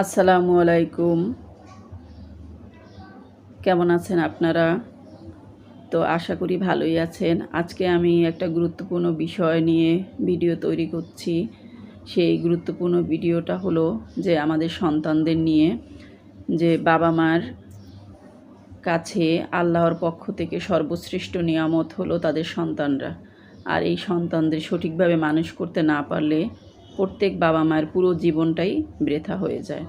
আসসালামু আলাইকুম। কেমন আছেন আপনারা? তো আশা করি ভালোই আছেন। আজকে আমি একটা গুরুত্বপূর্ণ বিষয় নিয়ে ভিডিও তৈরি করছি। সেই গুরুত্বপূর্ণ ভিডিওটা হলো যে আমাদের সন্তানদের নিয়ে যে বাবা মার কাছে আল্লাহর পক্ষ থেকে সর্বশ্রেষ্ঠ নিয়ামত হলো তাদের সন্তানরা। আর এই সন্তানদের সঠিকভাবে মানুষ করতে না পারলে প্রত্যেক বাবা মায়ের পুরো জীবনটাই বৃথা হয়ে যায়।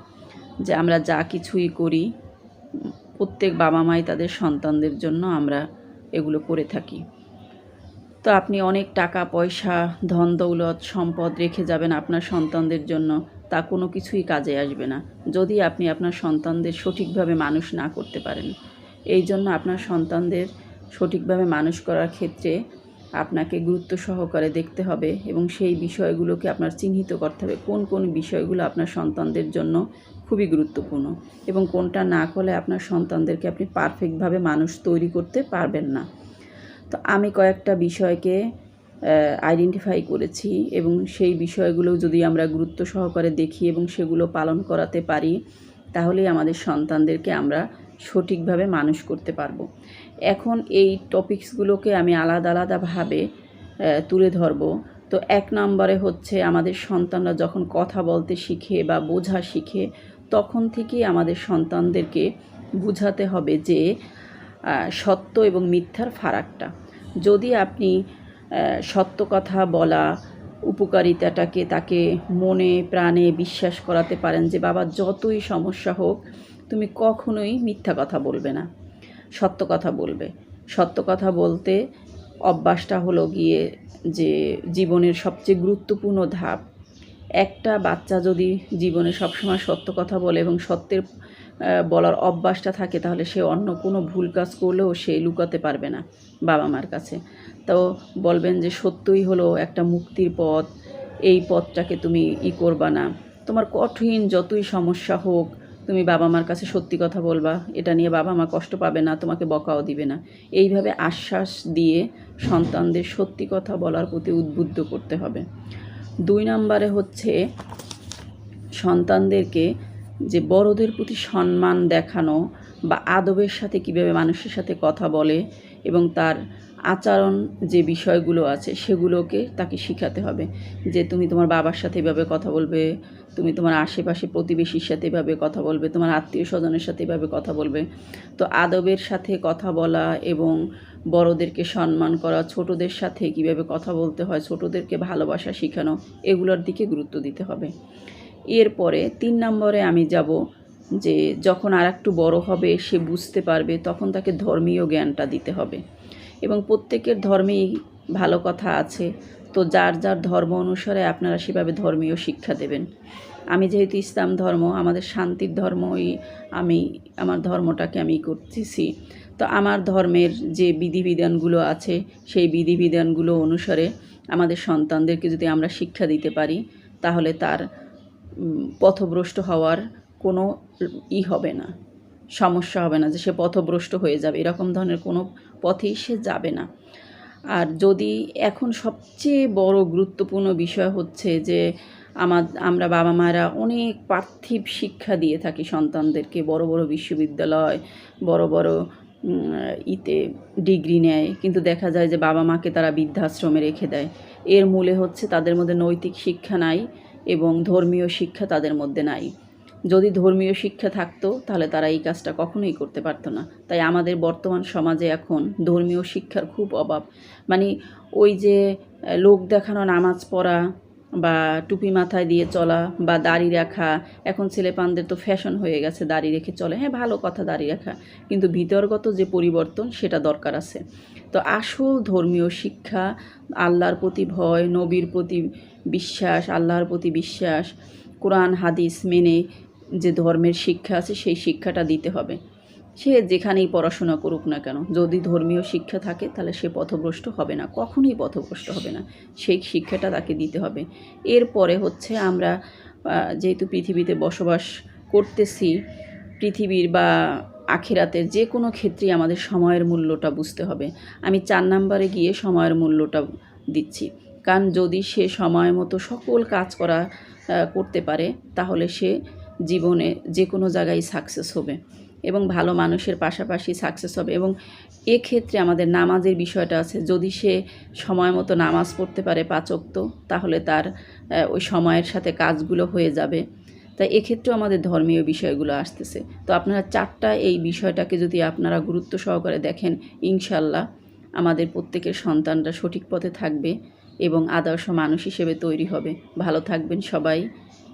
যে আমরা যা কিছুই করি, প্রত্যেক বাবা মাই তাদের সন্তানদের জন্য আমরা এগুলো করে থাকি। তো আপনি অনেক টাকা, পয়সা, ধন, দৌলত, সম্পদ রেখে যাবেন আপনার সন্তানদের জন্য, তা কোনো কিছুই কাজে আসবে না। যদি আপনি আপনার সন্তানদের সঠিকভাবে মানুষ না করতে পারেন, এই জন্য আপনার সন্তানদের সঠিকভাবে মানুষ করার ক্ষেত্রে আপনাকে গুরুত্ব সহকারে দেখতে হবে এবং সেই বিষয়গুলোকে আপনার চিহ্নিত করতে হবে। কোন কোন বিষয়গুলো আপনার সন্তানদের জন্য খুবই গুরুত্বপূর্ণ এবং কোনটা না করলে আপনার সন্তানদেরকে আপনি পারফেক্টভাবে মানুষ তৈরি করতে পারবেন না। তো আমি কয়েকটা বিষয়কে আইডেন্টিফাই করেছি এবং সেই বিষয়গুলো যদি আমরা গুরুত্ব সহকারে দেখি এবং সেগুলো পালন করাতে পারি, তাহলেই আমাদের সন্তানদেরকে আমরা সঠিকভাবে মানুষ করতে পারব। এখন এই টপিকসগুলোকে আমি আলাদা আলাদাভাবে তুলে ধরবো। তো এক নম্বরে হচ্ছে আমাদের সন্তানরা যখন কথা বলতে শিখে বা বোঝা শিখে, তখন থেকেই আমাদের সন্তানদেরকে বুঝাতে হবে যে সত্য এবং মিথ্যার ফারাকটা। যদি আপনি সত্য কথা বলা উপকারিতাটাকে তাকে মনে প্রাণে বিশ্বাস করাতে পারেন যে, বাবা, যতই সমস্যা হোক, তুমি কখনোই মিথ্যা কথা বলবে না। সত্য কথা বলবে। সত্য কথা বলতে অভ্যাসটা হলো গিয়ে যে জীবনের সবচেয়ে গুরুত্বপূর্ণ ধাপ। একটা বাচ্চা যদি জীবনে সবসময় সত্য কথা বলে এবং সত্যের বলার অভ্যাসটা থাকে, তাহলে সে অন্য কোনো ভুল কাজ করলেও সে লুকাতে পারবে না বাবা মার কাছে। তো বলবেন যে সত্যই হলো একটা মুক্তির পথ, এই পথটাকে তুমি ই করবা না। তোমার কঠিন যতই সমস্যা হোক তুমি বাবা মার কাছে সত্যি কথা বলবা, এটা নিয়ে বাবা মা কষ্ট পাবে না, তোমাকে বকাও দিবে না। এইভাবে আশ্বাস দিয়ে সন্তানদের সত্যি কথা বলার প্রতি উদ্বুদ্ধ করতে হবে। দুই নম্বরে হচ্ছে সন্তানদেরকে যে বড়দের প্রতি সম্মান দেখানো বা আদবের সাথে কীভাবে মানুষের সাথে কথা বলে এবং তার আচরণ যে বিষয়গুলো আছে সেগুলোকে তাকে শিখাতে হবে। যে তুমি তোমার বাবার সাথে এভাবে কথা বলবে, তুমি তোমার আশেপাশে প্রতিবেশীর সাথে এভাবে কথা বলবে, তোমার আত্মীয় স্বজনের সাথে এভাবে কথা বলবে। তো আদবের সাথে কথা বলা এবং বড়দেরকে সম্মান করা, ছোটদের সাথে কীভাবে কথা বলতে হয়, ছোটদেরকে ভালোবাসা শেখানো, এগুলোর দিকে গুরুত্ব দিতে হবে। এরপরে তিন নম্বরে আমি যাব যে যখন আর একটু বড় হবে, সে বুঝতে পারবে, তখন তাকে ধর্মীয় জ্ঞানটা দিতে হবে। এবং প্রত্যেকের ধর্মেই ভালো কথা আছে। তো যার যার ধর্ম অনুসারে আপনারা সেভাবে ধর্মীয় শিক্ষা দেবেন। আমি যেহেতু ইসলাম ধর্ম, আমাদের শান্তির ধর্মই আমি, আমার ধর্মটাকে আমি করতেছি। তো আমার ধর্মের যে বিধিবিধানগুলো আছে, সেই বিধিবিধানগুলো অনুসারে আমাদের সন্তানদেরকে যদি আমরা শিক্ষা দিতে পারি, তাহলে তার পথভ্রষ্ট হওয়ার কোনো ই হবে না, সমস্যা হবে না যে সে পথভ্রষ্ট হয়ে যাবে, এরকম ধরনের কোনো পথেই সে যাবে না। আর যদি এখন সবচেয়ে বড় গুরুত্বপূর্ণ বিষয় হচ্ছে যে আমার, আমরা বাবা মায়েরা অনেক পার্থিব শিক্ষা দিয়ে থাকি সন্তানদেরকে, বড় বড় বিশ্ববিদ্যালয়, বড় বড় ইতে ডিগ্রি নেয়, কিন্তু দেখা যায় যে বাবা মাকে তারা বৃদ্ধাশ্রমে রেখে দেয়। এর মূলে হচ্ছে তাদের মধ্যে নৈতিক শিক্ষা নাই এবং ধর্মীয় শিক্ষা তাদের মধ্যে নাই। যদি ধর্মীয় শিক্ষা থাকতো, তাহলে তারা এই কাজটা কখনোই করতে পারতো না। তাই আমাদের বর্তমান সমাজে এখন ধর্মীয় শিক্ষার খুব অভাব। মানে ওই যে লোক দেখানো, নামাজ পড়া বা টুপি মাথায় দিয়ে চলা বা দাড়ি রাখা, এখন ছেলেপানদের তো ফ্যাশন হয়ে গেছে, দাড়ি রেখে চলে। হ্যাঁ ভালো কথা, দাড়ি রাখা। কিন্তু ভিতরগত যে পরিবর্তন, সেটা দরকার আছে। তো আসল ধর্মীয় শিক্ষা, আল্লাহর প্রতি ভয়, নবীর প্রতি বিশ্বাস, আল্লাহর প্রতি বিশ্বাস, কোরআন, হাদিস মেনে যে ধর্মের শিক্ষা আছে, সেই শিক্ষাটা দিতে হবে। সে যেখানেই পড়াশোনা করুক না কেন, যদি ধর্মীয় শিক্ষা থাকে, তাহলে সে পথভ্রষ্ট হবে না, কখনোই পথভ্রষ্ট হবে না। সেই শিক্ষাটা তাকে দিতে হবে। এরপরে হচ্ছে আমরা যেহেতু পৃথিবীতে বসবাস করতেছি, পৃথিবীর বা আখেরাতের যে কোনো ক্ষেত্রেই আমাদের সময়ের মূল্যটা বুঝতে হবে। আমি চার নাম্বারে গিয়ে সময়ের মূল্যটা দিচ্ছি। কারণ যদি সে সময় মতো সকল কাজ করা করতে পারে, তাহলে সে জীবনে যে কোনো জায়গায় সাকসেস হবে এবং ভালো মানুষের পাশাপাশি সাকসেস হবে এবং এক্ষেত্রে আমাদের নামাজের বিষয়টা আছে। যদি সে সময় মতো নামাজ পড়তে পারে পাচক্ত তাহলে তার ওই সময়ের সাথে কাজগুলো হয়ে যাবে। তাই এক্ষেত্রেও আমাদের ধর্মীয় বিষয়গুলো আসতেছে। তো আপনারা চারটা এই বিষয়টাকে যদি আপনারা গুরুত্ব সহকারে দেখেন, ইনশাল্লাহ আমাদের প্রত্যেকের সন্তানরা সঠিক পথে থাকবে এবং আদর্শ মানুষ হিসেবে তৈরি হবে। ভালো থাকবেন সবাই।